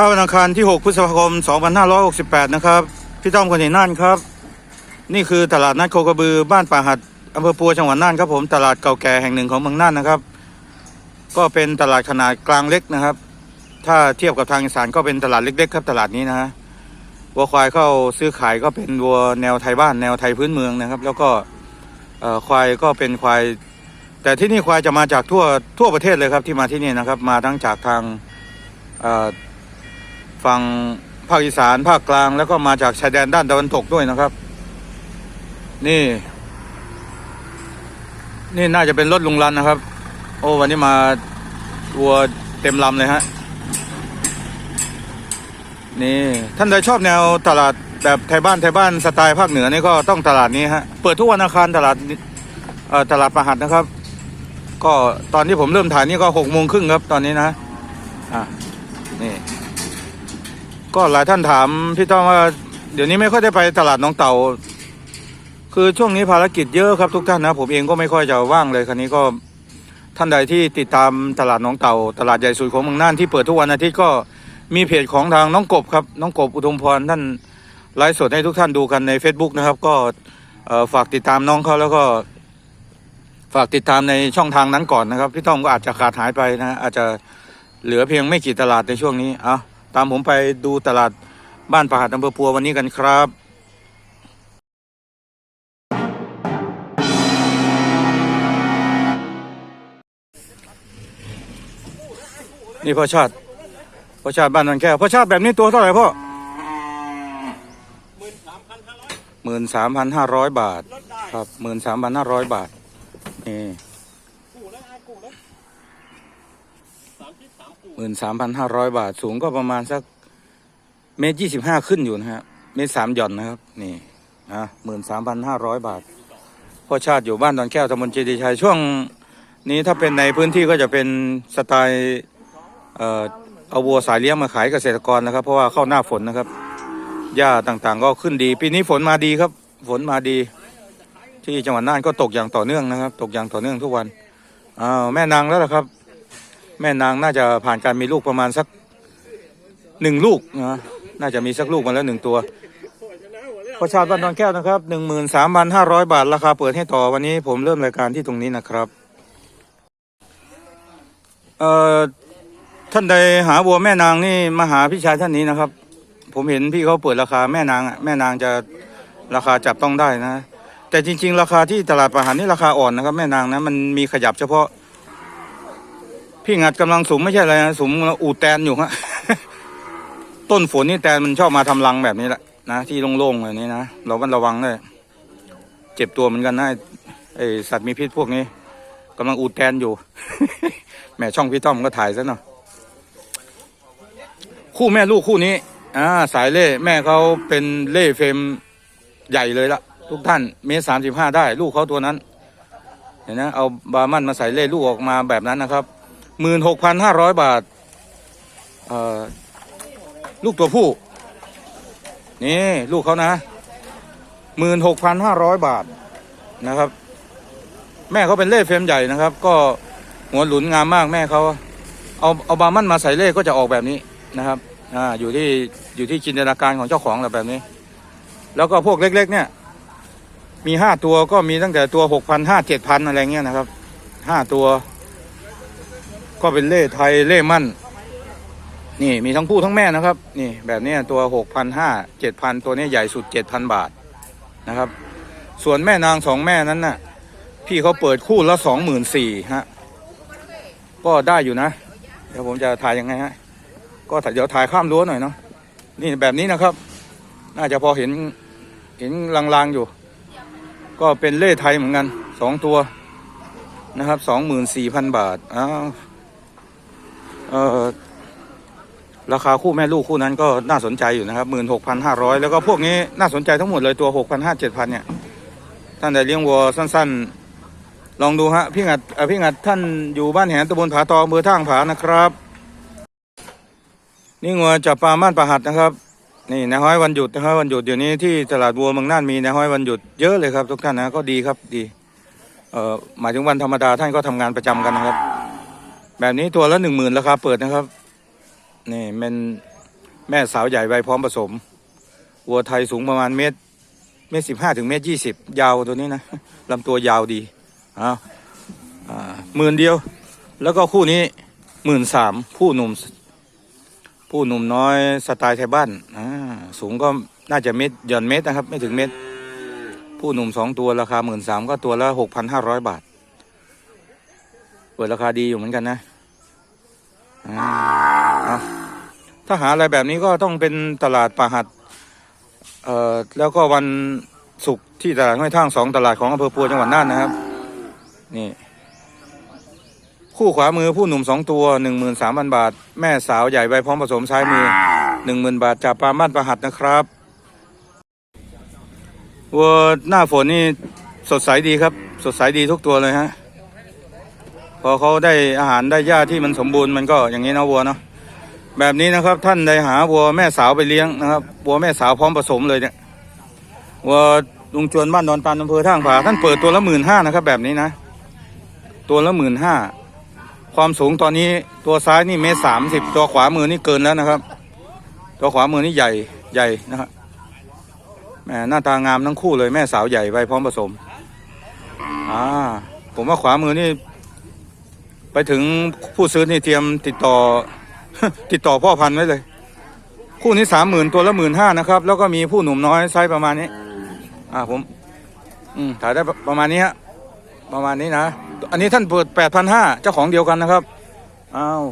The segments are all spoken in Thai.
ช้าวันอังคารที่ 6 พฤษภาคม 2568 นะครับ พี่ต้อมคนเห็นน่านครับ นี่คือตลาดนัดโคกระบือบ้านป่าหัดอำเภอปัวจังหวัดน่านครับผมตลาดเก่าแก่แห่งหนึ่งของเมืองน่านนะครับ ก็เป็นตลาดขนาดกลางเล็กนะครับ ถ้าเทียบกับทางอีสานก็เป็นตลาดเล็กๆครับ ตลาดนี้นะฮะวัวควายเข้าซื้อขายก็เป็นวัวแนวไทยบ้านแนวไทยพื้นเมืองนะครับ แล้วก็ควายก็เป็นควาย แต่ที่นี่ควายจะมาจากทั่วทั่วประเทศเลยครับที่มาที่นี่นะครับ มาทั้งจากทางอ ฝั่งภาคอีสานภาคกลางแล้วก็มาจากชายแดนด้านตะวันตกด้วยนะครับ นี่ นี่น่าจะเป็นรถลุงรันนะครับ โอ้วันนี้มาวัวเต็มลำเลยฮะนี่ท่านใดชอบแนวตลาดแบบไทยบ้านไทยบ้านสไตล์ภาคเหนือนี่ก็ต้องตลาดนี้ฮะเปิดทุกวันอังคารตลาดนี้เอ่อตลาดประหัดนะครับ ก็ตอนที่ผมเริ่มถ่ายนี่ก็หกโมงครึ่งครับตอนนี้นะอะนี่ ก็หลายท่านถามพี่ต้อมว่า เดี๋ยวนี้ไม่ค่อยได้ไปตลาดน้องเต่า คือช่วงนี้ภารกิจเยอะครับทุกท่านนะ ผมเองก็ไม่ค่อยจะว่างเลยครั้นี้ก็ท่านใดที่ติดตามตลาดน้องเต่า ตลาดใหญ่สุดของเมืองน่านที่เปิดทุกวันอาทิตย์ก็มีเพจของทางน้องกบครับน้องกบอุดมพรท่านไลฟ์สดให้ทุกท่านดูกันใน Facebook นะครับ ก็ฝากติดตามน้องเขาแล้วก็ฝากติดตามในช่องทางนั้นก่อนนะครับ พี่ต้อมก็อาจจะขาดหายไปนะ อาจจะเหลือเพียงไม่กี่ตลาดในช่วงนี้อาตามผมไปดูตลาดบ้านประหัดอำเภอปัววันนี้กันครับนี่พ่อชาติพ่อชาติบ้านนันแก้วพ่อชาติแบบนี้ตัวเท่าไหร่พ่อหมื่นสามพันห้าร้อยบาท ครับหมื่นสามพันห้าร้อยบาทนี่ หมื่นสามพันห้าร้อยบาท สูงก็ประมาณสักเมตรยี่สิบห้าขึ้นอยู่นะฮะ เมตรสามหย่อนนะครับ นี่อะหมื่นสามพันห้าร้อยบาทพ่อชาติอยู่บ้านดอนแก้วตำบลเจดีย์ชัยช่วงนี้ถ้าเป็นในพื้นที่ก็จะเป็นสไตล์เอ่อเอาวัวสายเลี้ยงมาขายเกษตรกรนะครับ เพราะว่าเข้าหน้าฝนนะครับหญ้าต่างๆ ก็ขึ้นดี ปีนี้ฝนมาดีครับ ฝนมาดี ที่จังหวัดน่านก็ตกอย่างต่อเนื่องนะครับ ตกอย่างต่อเนื่องทุกวันอ้าวแม่นางแล้วล่ะครับ แม่นางน่าจะผ่านการมีลูกประมาณสักหนึ่งลูกนะน่าจะมีสักลูกมาแล้วหนึ่งตัวประชาชนบ้านดอนแก้วนะครับหนึ่งหมื่นสามพันห้าร้อยบาท ราคาเปิดให้ต่อวันนี้ผมเริ่มรายการที่ตรงนี้นะครับเอ่อท่านใดหาวัวแม่นางนี่มาหาพี่ชายท่านนี้นะครับ ผมเห็นพี่เขาเปิดราคาแม่นางอะแม่นางจะราคาจับต้องได้นะ แต่จริง ๆ ราคาที่ตลาดประหารนี่ราคาอ่อนนะครับ แม่นางนะมันมีขยับเฉพาะ พี่งัดกำลังสูงไม่ใช่อะไรนะสูงอูดแตนอยู่ฮะต้นฝนนี่แตนมันชอบมาทำรังแบบนี้แหละนะที่โล่งๆแบบนี้นะเราบันระวังเลยเจ็บตัวเหมือนกันนะไอ้สัตว์มีพิษพวกนี้กำลังอูดแตนอยู่แม่ช่องพี่ต้อมก็ถ่ายซะหน่อยคู่แม่ลูกคู่นี้อ่าสายเล่แม่เขาเป็นเล่เฟรมใหญ่เลยละทุกท่านเมตรสามสิบห้าได้ ลูกเขาตัวนั้น เห็นนะเอาบาร์มันมาใส่เล่ลูกออกมาแบบนั้นนะครับ หมื่นหกพันห้าร้อยบาทลูกตัวผู้ นี่ลูกเขานะหมื่นหกพันห้าร้อยบาทนะครับ แม่เขาเป็นเล่เฟรมใหญ่นะครับ ก็หัวหลุนงามมากแม่เขาเอาเอาบาร์มันมาใส่เล่ก็จะออกแบบนี้นะครับอ่าอยู่ที่อยู่ที่จินตนาการของเจ้าของแบบนี้ แล้วก็พวกเล็ก ๆ เนี่ย มีห้าตัวก็มีตั้งแต่ตัวหกพันห้าเจ็ดพันอะไรเงี้ยนะครับห้าตัว ก็เป็นเล่ไทยเล่มั่น นี่มีทั้งผู้ทั้งแม่นะครับ นี่แบบนี้ตัวหกพันห้าเจ็ดพันตัวนี้ใหญ่สุดเจ็ดพันบาทนะครับ ส่วนแม่นางสองแม่นั้นน่ะ พี่เขาเปิดคู่ละสองหมื่นสี่ฮะ ก็ได้อยู่นะ เดี๋ยวผมจะถ่ายยังไงฮะ ก็เดี๋ยวถ่ายข้ามรั้วหน่อยเนาะ นี่แบบนี้นะครับ น่าจะพอเห็นเห็นลางๆอยู่ ก็เป็นเล่ไทยเหมือนกันสองตัวนะครับสองหมื่นสี่พันบาท อ้าว เออราคาคู่แม่ลูกคู่นั้นก็น่าสนใจอยู่นะครับหมื่นหกพันห้าร้อยแล้วก็พวกนี้น่าสนใจทั้งหมดเลยตัวหกพันห้าเจ็ดพันเนี่ย ท่านใดเลี้ยงวัวสั้นๆ ลองดูฮะพี่งัดอ่อพี่งัดท่านอยู่บ้านแหนตำบลผาตองอำเภอท่างผานะครับ นี่งัวจับปลาม่านประหัดนะครับ นี่นายห้อยวันหยุดนะครับวันหยุดเดี๋ยวนี้ที่ตลาดวัวเมืองน่านมีนายห้อยวันหยุดเยอะเลยครับทุกท่านนะก็ดีครับดี เอ่อหมายถึงวันธรรมดาท่านก็ทำงานประจำกันนะครับ แบบนี้ตัวละหนึ่งหมื่นราคาเปิดนะครับ นี่เป็นแม่สาวใหญ่ใบพร้อมผสม วัวไทยสูงประมาณเมตรเมตรสิบห้าถึงเมตรยี่สิบยาวตัวนี้นะลำตัวยาวดีอ้าวอ่าหมื่นเดียว แล้วก็คู่นี้หมื่นสามผู้หนุ่ม ผู้หนุ่มน้อยสไตล์ไทยบ้านอ่าสูงก็น่าจะเมตรหย่อนเมตรนะครับ ไม่ถึงเมตร ผู้หนุ่มสองตัวราคาหมื่นสามก็ตัวละหกพันห้าร้อยบาท เปิดราคาดีอยู่เหมือนกันนะอ่า ถ้าหาอะไรแบบนี้ก็ต้องเป็นตลาดป่าหัดเอ่อแล้วก็วันศุกร์ที่ตลาดห้วยท่างสองตลาดของอำเภอปัวจังหวัดน่านนะครับ นี่ คู่ขวามือผู้หนุ่มสองตัวหนึ่งหมื่นสามพันบาท แม่สาวใหญ่ใบพร้อมผสมซ้ายมือหนึ่งหมื่นบาทจากปลามาดประหัดนะครับวัวหน้าฝนนี่สดใสดีครับ สดใสดีทุกตัวเลยฮะ พอเขาได้อาหารได้หญ้าที่มันสมบูรณ์มันก็อย่างนี้นะวัวเนาะแบบนี้นะครับท่านได้หาวัวแม่สาวไปเลี้ยงนะครับวัวแม่สาวพร้อมผสมเลยเนี่ยวัวลุงจวนบ้านดอนตานอำเภอท่างผาท่านเปิดตัวละหมื่นห้านะครับ แบบนี้นะ ตัวละหมื่นห้าความสูงตอนนี้ตัวซ้ายนี่เมตรสามสิบตัวขวามือนี่เกินแล้วนะครับ ตัวขวามือนี่ใหญ่ใหญ่นะครับแม่หน้าตางามทั้งคู่เลยแม่สาวใหญ่ไปพร้อมผสมอ่าผมว่าขวามือนี่ ไปถึงผู้ซื้อนี่เตรียมติดต่อ ติดต่อพ่อพันธุ์ไว้เลย คู่นี้สามหมื่นตัวละหมื่นห้านะครับ แล้วก็มีผู้หนุ่มน้อยไซส์ประมาณนี้ อ่าผม อืมถ่ายได้ประมาณนี้ฮะประมาณนี้นะ อันนี้ท่านเปิดแปดพันห้าเจ้าของเดียวกันนะครับอ้าว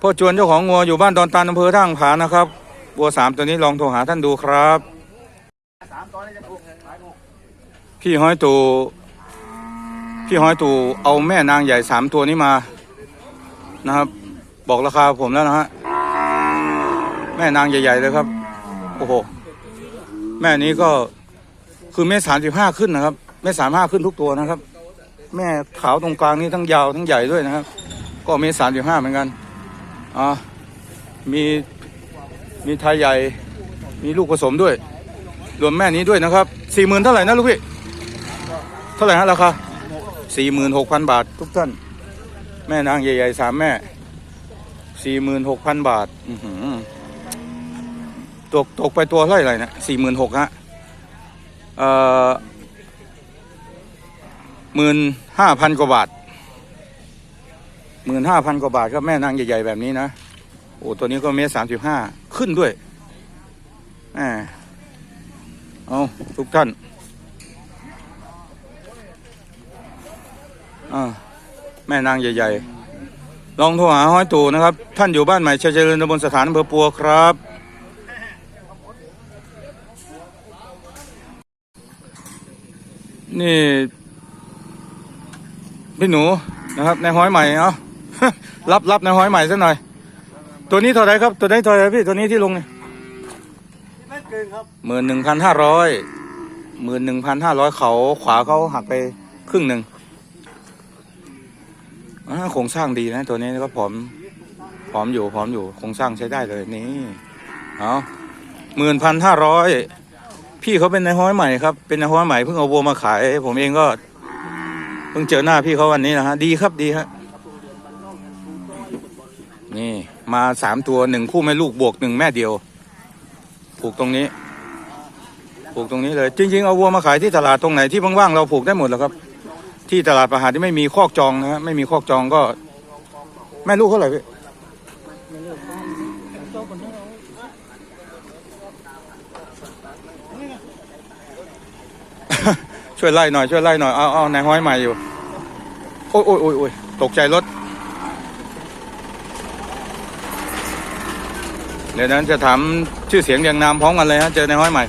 พ่อจวนเจ้าของงัวอยู่บ้านดอนตาลอำเภอท่างผานะครับบัวสามตัวนี้ลองโทรหาท่านดูครับ พี่ห้อยตู พี่ห้อยตู่เอาแม่นางใหญ่สามตัวนี้มานะครับ บอกราคาผมแล้วนะฮะแม่นางใหญ่ ๆ เลยครับ โอ้โห แม่นี้ก็คือเมตรสามสิบห้าขึ้นนะครับเมตรสามห้าขึ้นทุกตัวนะครับ แม่ขาวตรงกลางนี่ทั้งยาวทั้งใหญ่ด้วยนะครับ ก็เมตรสามสิบห้าเหมือนกันอ่ามีมีไทยใหญ่ มีลูกผสมด้วย รวมแม่นี้ด้วยนะครับสี่หมื่นเท่าไหร่นะลูกพี่ เท่าไหร่ฮะราคา สี่หมื่นหกพันบาททุกท่าน แม่นางใหญ่ๆสามแม่สี่หมื่นหกพันบาทอื้อหือตกตกไปตัวเท่าไหร่นะสี่หมื่นหกฮะเอ่อหมื่นห้าพันกว่าบาทหมื่นห้าพันกว่าบาทครับแม่นางใหญ่ๆแบบนี้นะ โอ้ตัวนี้ก็เมตรสามสิบห้าขึ้นด้วยแหมเอาทุกท่าน อ่าแม่นางใหญ่ ๆ ลองโทรหาห้อยตู่นะครับ ท่านอยู่บ้านใหม่ชัยเจริญตำบลสถานอำเภอปัวครับ นี่ พี่หนูนะครับในห้อยใหม่เอารับรับในห้อยใหม่สักหน่อย ตัวนี้เท่าไหรครับ ตัวนี้เท่าไหรพี่ตัวนี้ที่ลงเนี่ยไม่เกินครับหมื่นหนึ่งพันห้าร้อยหมื่นหนึ่งพันห้าร้อยเขาขวาเขาหักไปครึ่งหนึ่งอ่า โครงสร้างดีนะตัวนี้ก็ผอมผอมอยู่ผอมอยู่โครงสร้างใช้ได้เลยนี่เอาหมื่นพันห้าร้อยพี่เขาเป็นนายห้อยใหม่ครับเป็นนายห้อยใหม่เพิ่งเอาวัวมาขาย ผมเองก็เพิ่งเจอหน้าพี่เขาวันนี้นะฮะดีครับดีฮะนี่มาสามตัวหนึ่งคู่แม่ลูกบวกหนึ่งแม่เดียวผูกตรงนี้ ผูกตรงนี้เลย จริง ๆ เอาวัวมาขายที่ตลาดตรงไหนที่ว่างๆเราผูกได้หมดแล้วครับ ที่ตลาดประหารที่ไม่มีคอกจองนะฮะไม่มีคอกจองก็แม่ลูกเท่าไหร่พี่ช่วยไล่หน่อยช่วยไล่หน่อยเอาเอานายห้อยใหม่อยู่โอ้ยโอ้ยโอ้ยโอ้ยตกใจรถเดี๋ยวนั้นจะถามชื่อเสียงเรียงนามพร้อมกันเลยฮะเจอนายห้อยใหม่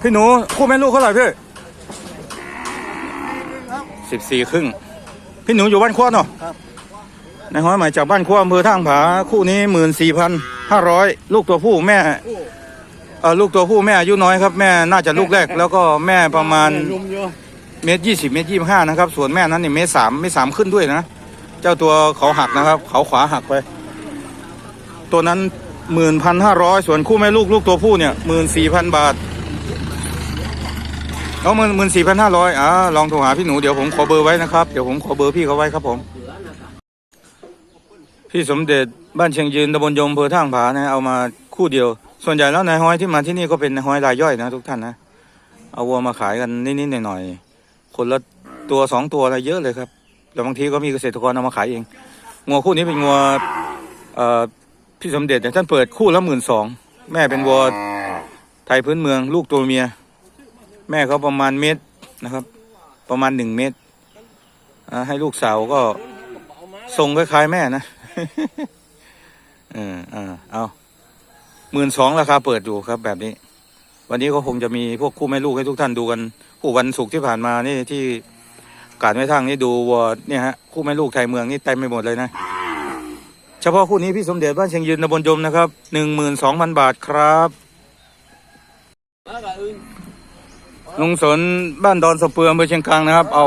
พี่หนูคู่แม่ลูกเท่าไหร่พี่ สิบสี่ครึ่งพี่หนูอยู่บ้านขั้วเนาะครับนายห้อยใหม่จากบ้านขั้วอำเภอท่างผาคู่นี้หมื่นสี่พันห้าร้อยลูกตัวผู้แม่เออลูกตัวผู้แม่อายุน้อยครับแม่น่าจะลูกแรกแล้วก็แม่ประมาณลุมเยอะเมตรยี่สิบเมตรยี่ห้านะครับ ส่วนแม่นั้นนี่เมตรสามเมตรสามขึ้นด้วยนะ เจ้าตัวเขาหักนะครับ เขาขวาหักไป ตัวนั้นหมื่นพันห้าร้อยส่วนคู่แม่ลูกลูกตัวผู้เนี่ยหมื่นสี่พันบาท เอาหมื่นหมื่นสี่พันห้าร้อยอ่าลองโทรหาพี่หนูเดี๋ยวผมขอเบอร์ไว้นะครับ เดี๋ยวผมขอเบอร์พี่เขาไว้ครับผม พี่สมเด็จบ้านเชียงยืนตำบลยมอำเภอท่างผานะเอามาคู่เดียว ส่วนใหญ่แล้วนายห้อยที่มาที่นี่ก็เป็นนายห้อยรายย่อยนะทุกท่านนะ เอาวัวมาขายกันนิดๆหน่อยๆ คนละตัวสองตัวอะไรเยอะเลยครับ แต่บางทีก็มีเกษตรกรเอามาขายเองงัวคู่นี้เป็นงัวเอ่อพี่สมเด็จเนี่ยท่านเปิดคู่ละหมื่นสองแม่เป็นวัวไทยพื้นเมืองลูกตัวเมีย แม่เขาประมาณเมตรนะครับ ประมาณหนึ่งเมตรให้ลูกสาวก็ทรงคล้ายๆแม่นะเออเออเอาหมื่นสองราคาเปิดอยู่ครับ แบบนี้ วันนี้ก็คงจะมีพวกคู่แม่ลูกให้ทุกท่านดูกันผู้วันศุกร์ที่ผ่านมานี่ที่กาดไม่ทางนี่ดูวัวเนี่ยฮะคู่แม่ลูกไทยเมืองนี่เต็มไปหมดเลยนะ เฉพาะคู่นี้พี่สมเด็จบ้านเชียงยืนตำบลยมนะครับหนึ่งหมื่นสองพันบาทครับ ลุงสนบ้านดอนสะเปืออำเภอเชียงกลางนะครับ เอา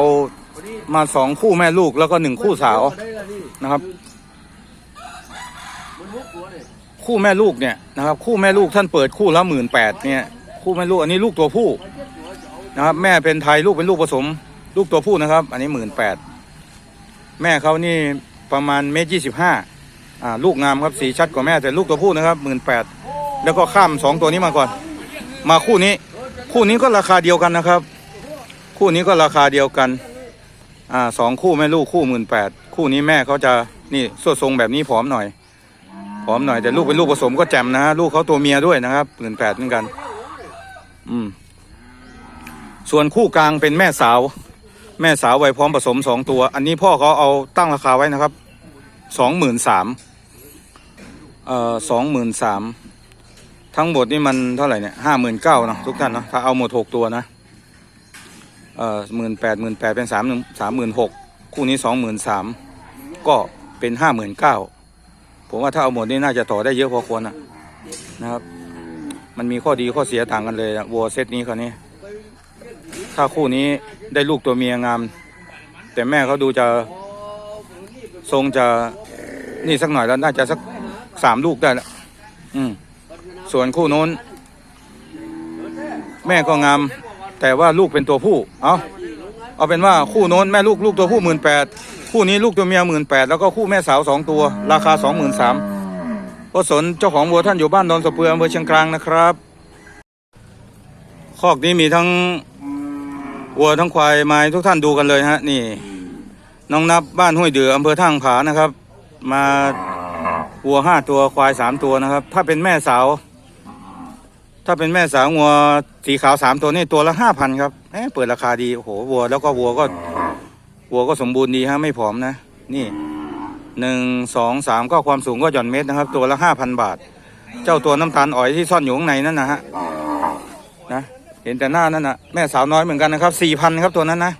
มาสองคู่แม่ลูกแล้วก็หนึ่งคู่สาวนะครับ คู่แม่ลูกเนี่ยนะครับ คู่แม่ลูกท่านเปิดคู่ละหมื่นแปดเนี่ย คู่แม่ลูกอันนี้ลูกตัวผู้นะครับ แม่เป็นไทยลูกเป็นลูกผสม ลูกตัวผู้นะครับ อันนี้หมื่นแปดแม่เขานี่ประมาณเมตรยี่สิบห้าอ่าลูกงามครับสีชัดกว่าแม่แต่ลูกตัวผู้นะครับหมื่นแปดแล้วก็ข้ามสองตัวนี้มาก่อน มาคู่นี้ คู่นี้ก็ราคาเดียวกันนะครับ คู่นี้ก็ราคาเดียวกัน อ่าสองคู่แม่ลูกคู่หมื่นแปดคู่นี้แม่เขาจะนี่สวดทรงแบบนี้ผอมหน่อยผอมหน่อยแต่ลูกเป็นลูกผสมก็แจ่มนะลูกเขาตัวเมียด้วยนะครับหมื่นแปดเหมือนกัน อืม ส่วนคู่กลางเป็นแม่สาว แม่สาวไวัยพร้อมผสมสองตัว อันนี้พ่อเขาเอาตั้งราคาไว้นะครับสองหมื่นสามเอ่อสองหมื่นสาม ทั้งหมดนี่มันเท่าไหร่เนี่ยห้าหมื่นเก้าเนาะทุกท่านเนาะถ้าเอาหมดหกตัวนะเอ่อหมื่นแปดหมื่นแปดเป็นสามหนึ่งสามหมื่นหกคู่นี้สองหมื่นสามก็เป็นห้าหมื่นเก้าผมว่าถ้าเอาหมดนี่น่าจะต่อได้เยอะพอควรนะนะครับ มันมีข้อดีข้อเสียต่างกันเลยอะวัวเซตนี้คราวนี้ ถ้าคู่นี้ได้ลูกตัวเมียงาม แต่แม่เขาดูจะทรงจะนี่สักหน่อยแล้วน่าจะสักสามลูกได้ละอืม ส่วนคู่โน้น แม่ก็งาม แต่ว่าลูกเป็นตัวผู้ เอาเอาเป็นว่าคู่โน้นแม่ลูกลูกตัวผู้หมื่นแปดคู่นี้ลูกตัวเมียหมื่นแปดแล้วก็คู่แม่สาวสองตัว ราคาสองหมื่นสามก็สนเจ้าของวัวท่านอยู่บ้านดอนสะเปืออำเภอเชียงกลางนะครับคอกนี้มีทั้งวัวทั้งควายมาให้ทุกท่านดูกันเลยฮะ นี่ น้องนับบ้านห้วยเดืออำเภอท่างผานะครับ มาวัวห้าตัวควายสามตัวนะครับ ถ้าเป็นแม่สาว ถ้าเป็นแม่สาววัวสีขาวสามตัวนี่ตัวละห้าพันครับเอ๊ะเปิดราคาดีโอ้โหวัวแล้วก็วัวก็วัวก็สมบูรณ์ดีฮะไม่ผอมนะ นี่หนึ่งสองสามก็ความสูงก็หย่อนเมตรนะครับ ตัวละห้าพันบาท เจ้าตัวน้ำตาลอ่อยที่ซ่อนอยู่ข้างในนั่นนะฮะนะเห็นแต่หน้านั่นนะแม่สาวน้อยเหมือนกันนะครับสี่พันครับตัวนั้นนะ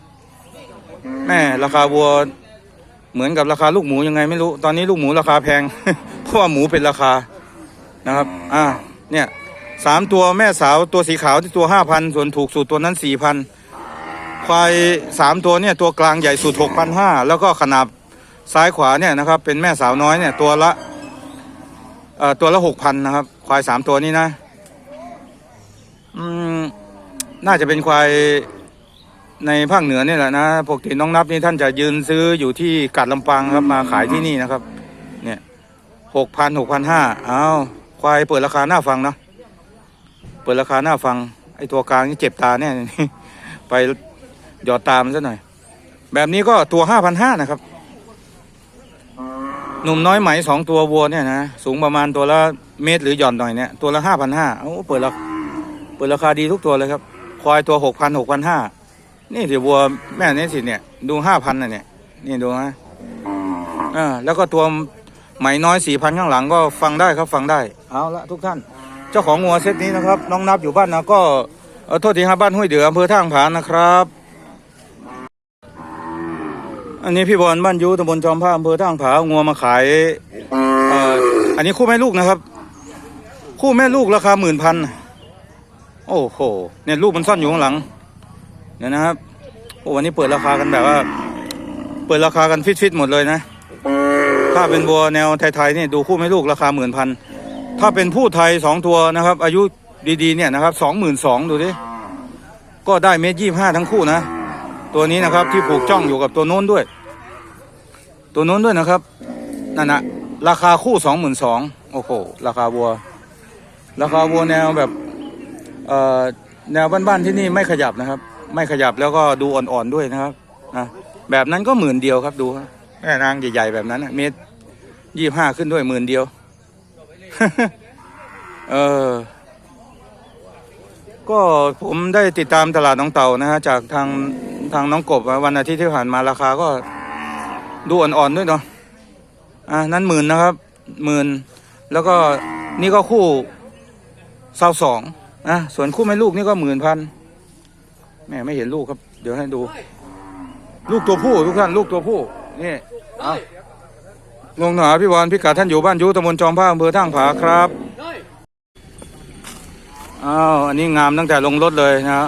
แม่ราคาวัวเหมือนกับราคาลูกหมูยังไงไม่รู้ ตอนนี้ลูกหมูราคาแพง เพราะว่าหมูเป็นราคานะครับ อ่า เนี่ย สามตัวแม่สาวตัวสีขาวที่ตัวห้าพันส่วนถูกสุดตัวนั้นสี่พันควายสามตัวเนี่ยตัวกลางใหญ่สุดหกพันห้าแล้วก็ขนาบซ้ายขวาเนี่ยนะครับเป็นแม่สาวน้อยเนี่ยตัวละเอ่อตัวละหกพันนะครับ ควายสามตัวนี้นะอืมน่าจะเป็นควายในภาคเหนือเนี่ยแหละนะปกติน้องนับนี่ท่านจะยืนซื้ออยู่ที่กาดลำปางครับมาขายที่นี่นะครับ เนี่ยหกพันหกพันห้าอ้าวควายเปิดราคาหน้าฟังเนาะ เปิดราคาหน้าฟัง ไอตัวกลางนี่เจ็บตาแน่ไปหยอดตามนซะหน่อย แบบนี้ก็ตัวห้าพันห้านะครับ หนุ่มน้อยไหมสองตัววัวเนี่ยนะ สูงประมาณตัวละเมตรหรือหย่อนหน่อยเนี่ย ตัวละห้าพันห้าโอ้เปิดราเปิดราคาดีทุกตัวเลยครับ ควายตัวหกพันหกพันห้านี่สิวัวแม่นี่สิเนี่ย ดูห้าพันน่ะเนี่ยนี่ดูนะอ่าแล้วก็ตัวไหมน้อยสี่พันข้างหลังก็ฟังได้ครับฟังได้ เอาละทุกท่าน เจ้าของงัวเซตนี้นะครับ น้องนับอยู่บ้านนะก็โทษทีครับบ้านห้วยเดืออำเภอท่างผานะครับ อันนี้พี่บอลบ้านยูตำบลจอมผ้าอำเภอท่างผางัวมาขายอันนี้คู่แม่ลูกนะครับ คู่แม่ลูกราคาหมื่นพันโอ้โหเนี่ยลูกมันซ่อนอยู่ข้างหลังเนี่ยนะครับโอ้วันนี้เปิดราคากันแบบว่า เปิดราคากันฟิตๆหมดเลยนะ ถ้าเป็นวัวแนวไทยๆเนี่ยดูคู่ไม่ลูกราคาหมื่นพัน ถ้าเป็นผู้ไทยสองตัวนะครับ อายุดีๆเนี่ยนะครับสองหมื่นสองดูดิก็ได้เมตรยี่ห้าทั้งคู่นะ ตัวนี้นะครับที่ผูกจ้องอยู่กับตัวโน้นด้วย ตัวโน้นด้วยนะครับนั่นนะราคาคู่สองหมื่นสองโอ้โหราคาวัว ราคาวัวแนวแบบเอ่อแนวบ้านๆที่นี่ไม่ขยับนะครับ ไม่ขยับแล้วก็ดูอ่อนๆด้วยนะครับนะแบบนั้นก็หมื่นเดียวครับดูแม่นางใหญ่ๆแบบนั้นเมตรยี่ห้าขึ้นด้วยหมื่นเดียว เออ ก็ผมได้ติดตามตลาดน้องเต่านะฮะจากทางทางน้องกบวันอาทิตย์ที่ผ่านมาราคาก็ดูอ่อนๆด้วยเนาะอะนั้นหมื่นนะครับหมื่นแล้วก็นี่ก็คู่เศร้าสองอะส่วนคู่แม่ลูกนี่ก็หมื่นพันแม่ไม่เห็นลูกครับ เดี๋ยวให้ดู ลูกตัวผู้ทุกท่านลูกตัวผู้นี่เอา ลงหนาพี่วานพี่กาท่านอยู่บ้านอยุตำบลจอมผ้าอำเภอท่างผาครับอ้าวอันนี้งามตั้งแต่ลงรถเลยนะฮะ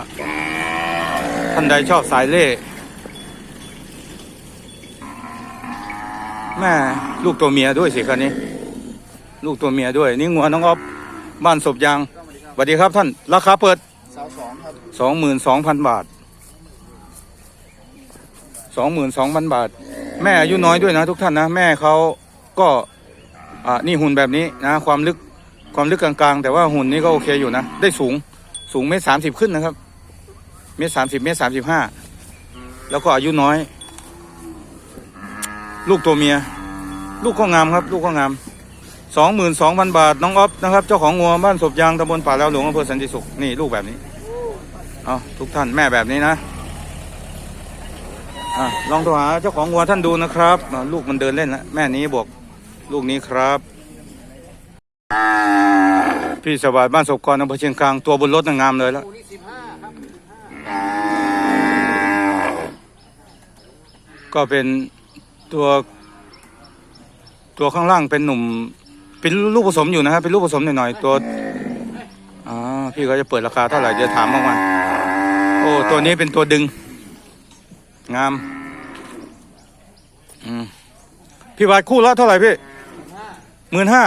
ท่านใดชอบสายเล่แม่ลูกตัวเมียด้วยสิคันนี้ ลูกตัวเมียด้วย นี่งัวน้องอ๊อฟบ้านศพยางสวัสดีครับท่าน ราคาเปิดสาวสองครับสองหมื่นสองพันบาท สองหมื่นสองพันบาท แม่อายุน้อยด้วยนะ ทุกท่านนะ แม่เขาก็อ่านี่หุ่นแบบนี้นะ ความลึกความลึกกลางๆ แต่ว่าหุ่นนี้ก็โอเคอยู่นะ ได้สูงสูงเมตรสามสิบขึ้นนะครับ เมตรสามสิบเมตรสามสิบห้าแล้วก็อายุน้อย ลูกตัวเมีย ลูกก็งามครับ ลูกก็งามสองหมื่นสองพันบาทน้องอ๊อฟนะครับ เจ้าของงัวบ้านศพยางตำบลป่าแล้วหลวงอำเภอสันติสุขนี่ลูกแบบนี้ เอาทุกท่านแม่แบบนี้นะ อะลองโทรหาเจ้าของวัวท่านดูนะครับอะลูกมันเดินเล่นแล้วแม่นี้บอกลูกนี้ครับ พี่สวัสดิ์บ้านศพกรอำเภอเชียงกลางตัวบนรถน่ะงามเลยแล้วก็เป็นตัวตัวข้างล่างเป็นหนุ่ม เป็นลูกผสมอยู่นะครับเป็นลูกผสมหน่อยๆตัวอ่าพี่เขาจะเปิดราคาเท่าไหร่เดี๋ยวถามบ้างมันโอ้ตัวนี้เป็นตัวดึง งามอืมพี่วาดคู่ละเท่าไหร่พี่หมื่นห้า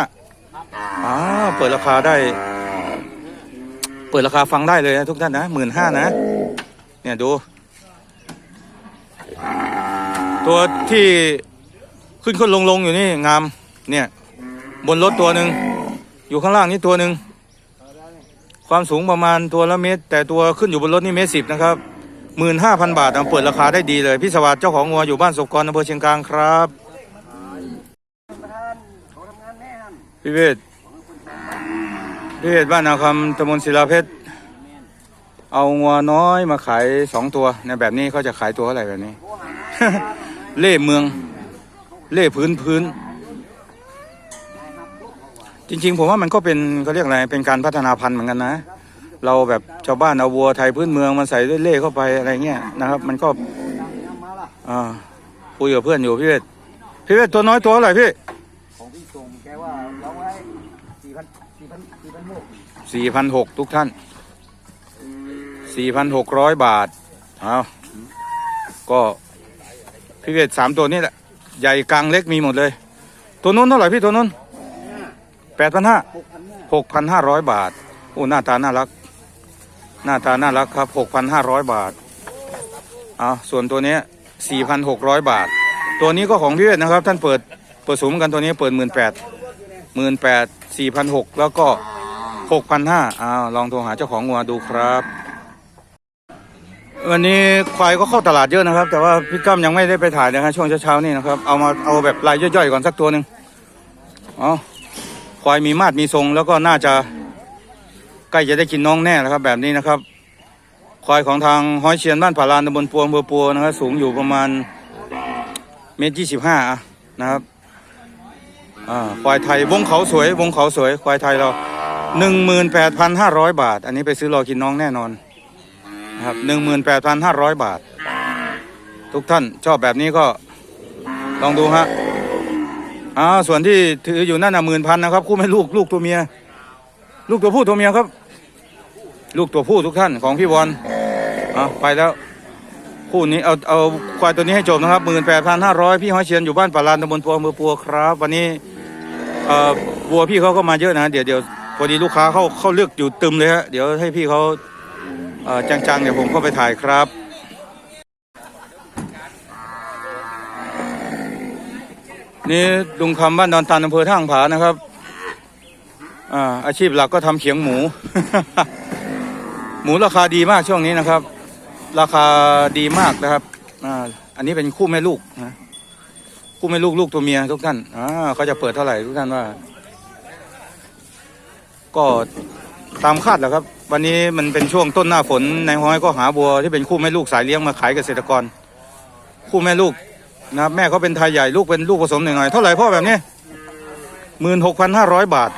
อ่าเปิดราคาได้ เปิดราคาฟังได้เลยนะทุกท่านนะหมื่นห้านะ เนี่ยดู ตัวที่ขึ้นขึ้นลงลงอยู่นี่งาม เนี่ย บนรถตัวหนึ่งอยู่ข้างล่างนี่ตัวหนึ่งความสูงประมาณตัวละเมตร แต่ตัวขึ้นอยู่บนรถนี่เมตรสิบนะครับ หมื่นห้าพันบาทเปิดราคาได้ดีเลย พี่สวัสดิ์เจ้าของงัวอยู่บ้านศกกรอำเภอเชียงกลางครับประธานเขาทำงานแน่ครับพี่เวทพี่เวทบ้านนาคำตำบลศิลาเพชรเอางัวน้อยมาขายสองตัวในแบบนี้เขาจะขายตัวเท่าไหร่แบบนี้ เล่เมือง เล่พื้นพื้น จริง ๆ ผมว่ามันก็เป็นเขาเรียกอะไรเป็นการพัฒนาพันธุ์เหมือนกันนะ เราแบบชาวบ้านเอาวัวไทยพื้นเมืองมาใส่ด้วยเล่เข้าไปอะไรเงี้ยนะครับ มันก็อ่าคุยกับเพื่อนอยู่พี่เวทพี่เวทตัวน้อยตัวเท่าไรพี่ของพี่ส่งแกว่าร้องไว้สี่พันสี่พันสี่พันหกสี่พันหกทุกท่านสี่พันหกร้อยบาทเอาก็พี่เวทสามตัวนี่แหละใหญ่กลางเล็กมีหมดเลย ตัวนู้นเท่าไหร่พี่ตัวนู้นแปดพันห้าหกพันห้าร้อยบาทโอ้หน้าตาน่ารัก หน้าตาน่ารักครับหกพันห้าร้อยบาทเอาส่วนตัวนี้สี่พันหกร้อยบาท ตัวนี้ก็ของพี่เวทนะครับ ท่านเปิดเปิดสูงกันตัวนี้เปิดหมื่นแปดหมื่นแปดสี่พันหกแล้วก็หกพันห้าอ้าวลองโทรหาเจ้าของงัวดูครับ วันนี้ควายก็เข้าตลาดเยอะนะครับ แต่ว่าพี่ก้ามยังไม่ได้ไปถ่ายนะครับช่วงเช้าๆนี่นะครับ เอามาเอาแบบรายย่อยๆก่อนสักตัวหนึ่งเอควายมีมาดมีทรงแล้วก็น่าจะ ใกล้จะได้กินน้องแน่แล้วครับ แบบนี้นะครับควายของทางห้อยเชียนบ้านผาลานตำบลปวอำเภอปัวนะครับ สูงอยู่ประมาณเมตรยี่สิบห้านะครับควายไทยวงเขาสวยวงเขาสวย ควายไทยเราหนึ่งหมื่นแปดพันห้าร้อยบาท อันนี้ไปซื้อรอกินน้องแน่นอนนะครับหนึ่งหมื่นแปดพันห้าร้อยบาท ทุกท่านชอบแบบนี้ก็ลองดูฮะอ่าส่วนที่ถืออยู่นั่นน่ะหมื่นพันนะครับ คู่แม่ลูกลูกตัวเมีย ลูกตัวผู้ตัวเมียครับ ลูกตัวผู้ทุกท่านของพี่บอลอะไปแล้วคู่นี้เอาเอาควายตัวนี้ให้จบนะครับหมื่นแปดพันห้าร้อยพี่ห้อยเชียนอยู่บ้านป่าลานตำบลปัวอำเภอปัวครับ วันนี้เอ่อวัวพี่เขาก็มาเยอะนะ เดี๋ยวเดี๋ยวพอดีลูกค้าเขาเขาเลือกอยู่ตึมเลยฮะเดี๋ยวให้พี่เขาเอ่อจังๆเดี๋ยวผมเข้าไปถ่ายครับนี่ลุงคำบ้านดอนตาลอำเภอท่างผานะครับ อ่าอาชีพหลักก็ทำเขียงหมู หมูราคาดีมากช่วงนี้นะครับ ราคาดีมากนะครับอ่าอันนี้เป็นคู่แม่ลูกนะคู่แม่ลูกลูกตัวเมียทุกท่านอ่าเขาจะเปิดเท่าไหร่ทุกท่านว่า ก็ตามคาดแหละครับ วันนี้มันเป็นช่วงต้นหน้าฝนในห้อยก็หาบัวที่เป็นคู่แม่ลูกสายเลี้ยงมาขายเกษตรกร คู่แม่ลูกนะครับแม่เขาเป็นไทยใหญ่ลูกเป็นลูกผสมหน่อยๆเท่าไหร่พ่อแบบนี้หมื่นหกพันห้าร้อยบาท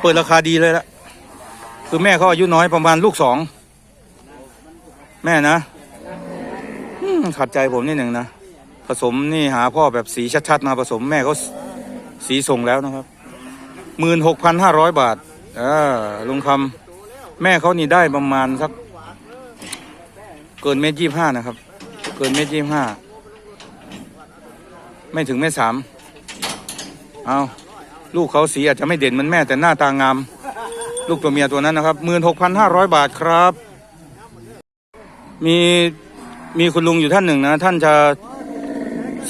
เปิดราคาดีเลยละคือแม่เขาอายุน้อยประมาณลูกสอง แม่นะอืมขัดใจผมนิดหนึ่งนะ ผสมนี่หาพ่อแบบสีชัดๆมาผสมแม่เขาสีส่งแล้วนะครับหมื่นหกพันห้าร้อยบาทอ่าลุงคำแม่เขานี่ได้ประมาณสักเกินเมตรยี่ห้านะครับ เกินเมตรยี่ห้าไม่ถึงเมตรสามเอา ลูกเขาสีอาจจะไม่เด่นเหมือนแม่แต่หน้าตางาม ลูกตัวเมียตัวนั้นนะครับหมื่นหกพันห้าร้อยบาทครับ มีมีคุณลุงอยู่ท่านหนึ่งนะ ท่านจะ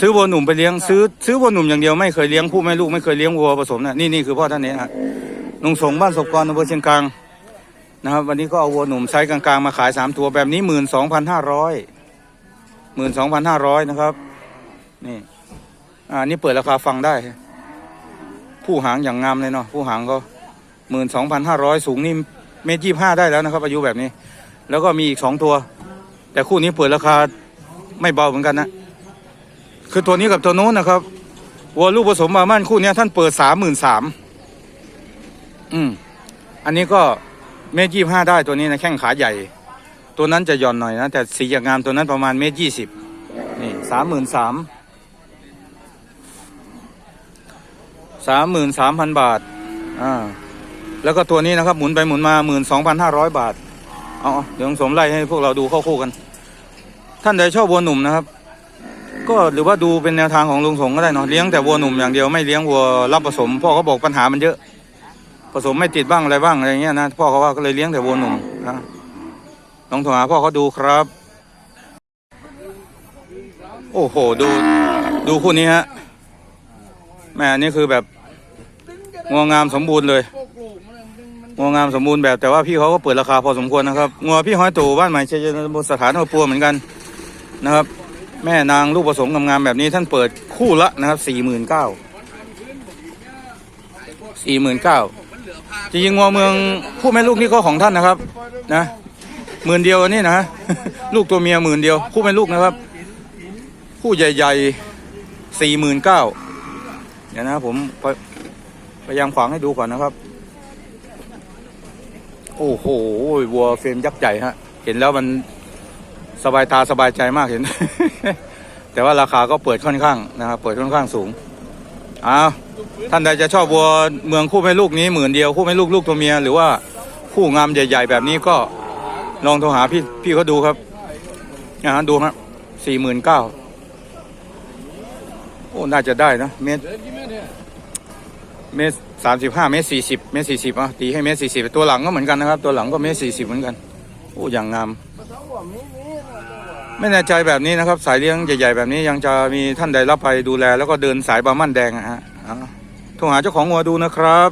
ซื้อวัวหนุ่มไปเลี้ยงซื้อซื้อวัวหนุ่มอย่างเดียวไม่เคยเลี้ยงผู้แม่ลูกไม่เคยเลี้ยงวัวผสมนะนี่นี่คือพ่อท่านนี้ฮะลุงสงบ้านศพกรอำเภอเชียงกลางนะครับ วันนี้ก็เอาวัวหนุ่มไซส์กลางๆมาขายสามตัวแบบนี้หมื่นสองพันห้าร้อยหมื่นสองพันห้าร้อยนะครับนี่อ่านี่เปิดราคาฟังได้ ผู้หางอย่างงามเลยเนาะผู้หางก็หมื่นสองพันห้าร้อยสูงนี่เมตรยี่ห้าได้แล้วนะครับ อายุแบบนี้ แล้วก็มีอีกสองตัว แต่คู่นี้เปิดราคาไม่เบาเหมือนกันนะ คือตัวนี้กับตัวโน้นนะครับวัวลูกผสมมามั่นคู่นี้ท่านเปิดสามหมื่นสามอืมอันนี้ก็เมตรยี่ห้าได้ตัวนี้นะแข้งขาใหญ่ ตัวนั้นจะหย่อนหน่อยนะแต่สีอย่างงามตัวนั้นประมาณเมตรยี่สิบนี่สามหมื่นสาม สามหมื่นสามพันบาท อ่า แล้วก็ตัวนี้นะครับ หมุนไปหมุนมาหมื่นสองพันห้าร้อยบาทเอาเอาเดี๋ยวสมไล่ให้พวกเราดูเข้าคู่กัน ท่านใดชอบวัวหนุ่มนะครับ ก็หรือว่าดูเป็นแนวทางของลุงสงก็ได้เนาะเลี้ยงแต่วัวหนุ่มอย่างเดียวไม่เลี้ยงวัวรับผสมพ่อเขาบอกปัญหามันเยอะ ผสมไม่ติดบ้างอะไรบ้างอะไรเงี้ยนะพ่อเขาว่าก็เลยเลี้ยงแต่วัวหนุ่มนะลองโทรหาพ่อเขาดูครับ โอ้โห ดูดูคู่นี้ฮะ แม่อันนี่คือแบบงวงามสมบูรณ์เลยงวงามสมบูรณ์แบบแต่ว่าพี่เขาก็เปิดราคาพอสมควรนะครับงัวพี่ห้อยตู่บ้านใหม่เชยบนสถานหัวปัวเหมือนกันนะครับ แม่นางลูกผสมงามแบบนี้ท่านเปิดคู่ละนะครับสี่หมื่นเก้าสี่หมื่นเก้าจริงๆงัวเมืองผู้แม่ลูกนี่ก็ของท่านนะครับนะหมื่นเดียวอันนี้นะลูกตัวเมียหมื่นเดียว คู่เป็นลูกนะครับ คู่ใหญ่ๆสี่หมื่นเก้า เดี๋ยวนะผมพยพยายามขวางให้ดูก่อนนะครับ โอ้โหวัวเฟรมยักษ์ใหญ่ฮะ เห็นแล้วมันสบายตาสบายใจมากเห็น แต่ว่าราคาก็เปิดค่อนข้างนะครับ เปิดค่อนข้างสูงอ้าวท่านใดจะชอบวัวเมืองคู่แม่ลูกนี้หมื่นเดียวคู่แม่ลูกลูกตัวเมียหรือว่าคู่งามใหญ่ ๆ แบบนี้ก็ลองโทรหาพี่พี่เขาดูครับนะฮะดูครับสี่หมื่นเก้าโอ้ น่าจะได้นะเมตร เมตรสามสิบห้าเมตรสี่สิบเมตรสี่สิบอะตีให้เมตรสี่สิบตัวหลังก็เหมือนกันนะครับ ตัวหลังก็เมตรสี่สิบเหมือนกันโอ้อย่างงาม ไม่แน่ใจแบบนี้นะครับ สายเลี้ยงใหญ่ๆแบบนี้ยังจะมีท่านใดรับไปดูแล แล้วก็เดินสายบาร์มันแดงอะฮะอ่าโทรหาเจ้าของวัวดูนะครับ